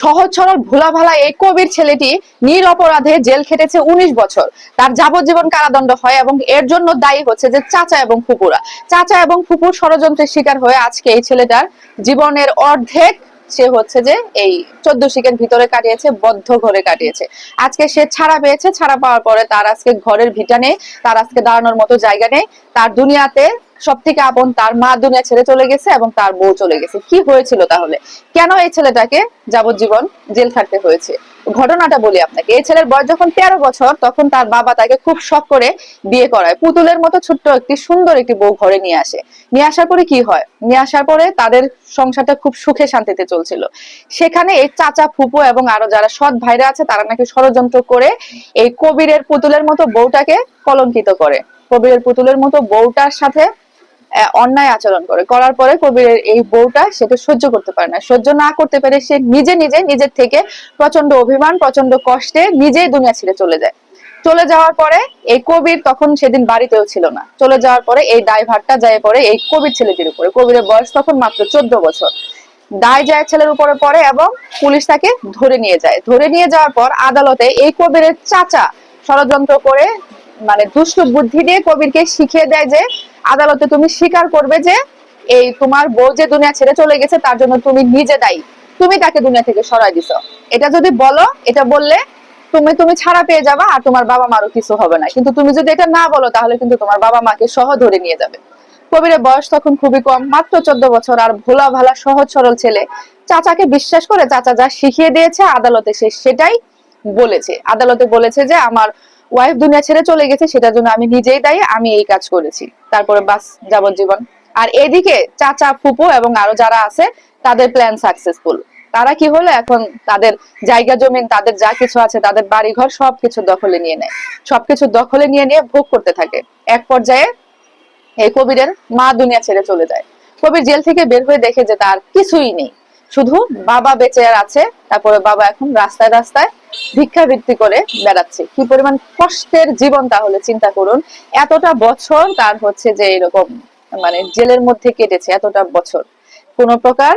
সহজ সরল ভোলা ভালা এই কবির ছেলেটি নির অপরাধে জেল খেটেছে উনিশ বছর। তার যাবজ্জীবন কারাদণ্ড হয় এবং এর জন্য দায়ী হচ্ছে যে চাচা এবং ফুপুরা। চাচা এবং ফুপুর ষড়যন্ত্রের শিকার হয়ে আজকে এই ছেলেটার জীবনের অর্ধেক সে হচ্ছে যে এই চোদ্দ শিকের ভিতরে কাটিয়েছে, বদ্ধ ঘরে কাটিয়েছে। আজকে সে ছাড়া পেয়েছে, ছাড়া পাওয়ার পরে তার আজকে ঘরের ভিটা নেই, তার আজকে দাঁড়ানোর মতো জায়গা নেই, তার দুনিয়াতে সব থেকে আপন তার মা দুনিয়া ছেড়ে চলে গেছে এবং তার বউ চলে গেছে। কি হয়েছিল তাহলে? কেন এই ছেলেটাকে যাবজ্জীবন জেল খাটতে হয়েছে? ঘটনাটা বলি আপনাকে। এই ছেলের বয়স যখন তেরো বছর, তখন তার বাবা তাকে খুব শখ করে বিয়ে করায়। পুতুলের মতো ছোট্ট একটি সুন্দর একটি বউ ঘরে নিয়ে আসে। নিয়ে আসার পরে কি হয়? নিয়ে আসার পরে তাদের সংসারটা খুব সুখে শান্তিতে চলছিল। সেখানে এই চাচা, ফুপু এবং আরও যারা সৎ ভাইরা আছে, তারা নাকি ষড়যন্ত্র করে এই কবিরের পুতুলের মতো বউটাকে কলঙ্কিত করে। কবিরের পুতুলের মতো বউটার সাথে অন্যায় আচরণ করে। করার পরে কবিরের এই বউটা সেটা সহ্য করতে পারে না। সহ্য না করতে পেরে সে নিজে নিজে নিজের থেকে প্রচণ্ড অভিমান প্রচণ্ড কষ্টে নিজেই দুনিয়া ছেড়ে চলে যায়। চলে যাওয়ার পরে এই কবির তখন সেদিন বাড়িতেও ছিল না। চলে যাওয়ার পরে এই দায়ভারটা যায় পরে এই কবির ছেলেটির উপরে। কবিরের বয়স তখন মাত্র চোদ্দ বছর। দায় যায় ছেলের উপরে পড়ে এবং পুলিশ তাকে ধরে নিয়ে যায়। ধরে নিয়ে যাওয়ার পর আদালতে এই কবিরের চাচা ষড়যন্ত্র করে মানে দুষ্ট বুদ্ধি দিয়ে কবিরকে শিখিয়ে দেয় যে আদালতে তুমি স্বীকার করবে যে এই তোমার বউ যে দুনিয়া ছেড়ে চলে গেছে, তার জন্য তুমি নিজে দায়ী। তুমি তাকে দুনিয়া থেকে সরাই দিছো। এটা যদি বলো, এটা বললে তুমি তুমি ছাড়া পেয়ে যাবা আর তোমার বাবা মারও কিছু হবে না। কিন্তু তুমি যদি এটা না বলো, তাহলে কিন্তু তোমার বাবা মাকে সহ ধরে নিয়ে যাবে। কবিরের বয়স তখন খুবই কম, মাত্র চোদ্দ বছর, আর ভোলা ভালা সহজ সরল ছেলে। চাচাকে বিশ্বাস করে চাচা যা শিখিয়ে দিয়েছে, আদালতে সে সেটাই বলেছে। আদালতে বলেছে যে আমার ওয়াইফ দুনিয়া ছেড়ে চলে গেছে, সেটার জন্য আমি নিজেই দায়ী, আমি এই কাজ করেছি। তারপরে বাস, যাবজ্জীবন। আর এদিকে চাচা, ফুপু এবং আরও যারা আছে, তাদের প্ল্যান সাকসেসফুল তারা কি হলো, এখন তাদের জায়গা জমিন তাদের যা কিছু আছে, তাদের বাড়ি ঘর সবকিছু দখলে নিয়ে নেয়। সবকিছু দখলে নিয়ে নিয়ে ভোগ করতে থাকে। এক পর্যায়ে এই কবিরের মা দুনিয়া ছেড়ে চলে যায়। কবির জেল থেকে বের হয়ে দেখে যে তার কিছুই নেই। শুধু বাবা বেঁচে আর আছে, তারপরে বাবা এখন রাস্তায় রাস্তায় ভিক্ষাবৃত্তি করে বেড়াচ্ছে। কি পরিমাণ কষ্টের জীবন তাহলে, চিন্তা করুন। এতটা বছর তার হচ্ছে যে এরকম মানে জেলের মধ্যে কেটেছে, এতটা বছর। কোন প্রকার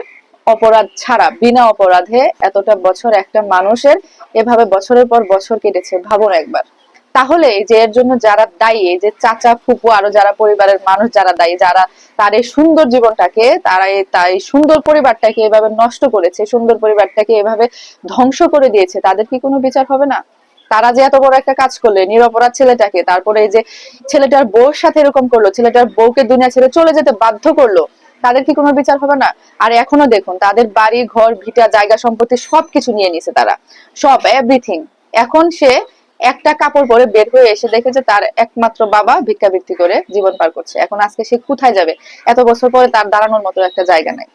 অপরাধ ছাড়া, বিনা অপরাধে এতটা বছর একটা মানুষের এভাবে বছরের পর বছর কেটেছে, ভাবুন একবার। তাহলে যে এর জন্য যারা দায়ী যে চাচা ফুপু আরও যারা পরিবারের মানুষ যারা দায়ী, যারা তার এই সুন্দর জীবনটাকে, তারা তাই সুন্দর পরিবারটাকে এভাবে নষ্ট করেছে সুন্দর পরিবারটাকে এভাবে ধ্বংস করে দিয়েছে, তাদের কি কোনো বিচার হবে না? তারা যে এত বড় একটা কাজ করলে, নিরপরাধ ছেলেটাকে, তারপরে এই যে ছেলেটার বউর সাথে এরকম করল, ছেলেটার বউকে দুনিয়া ছেড়ে চলে যেতে বাধ্য করল, তাদের কি কোনো বিচার হবে না? আর এখনও দেখুন, তাদের বাড়ি, ঘর, ভিটা, জায়গা সম্পত্তি সবকিছু নিয়ে নিছে তারা, সব এভরিথিং এখন সে একটা কাপড় পরে বের হয়ে এসে দেখে যে তার একমাত্র বাবা ভিক্ষাবৃত্তি করে জীবন পার করছে। এখন আজকে সে কোথায় যাবে? এত বছর পরে তার দাঁড়ানোর মতো একটা জায়গা নাই।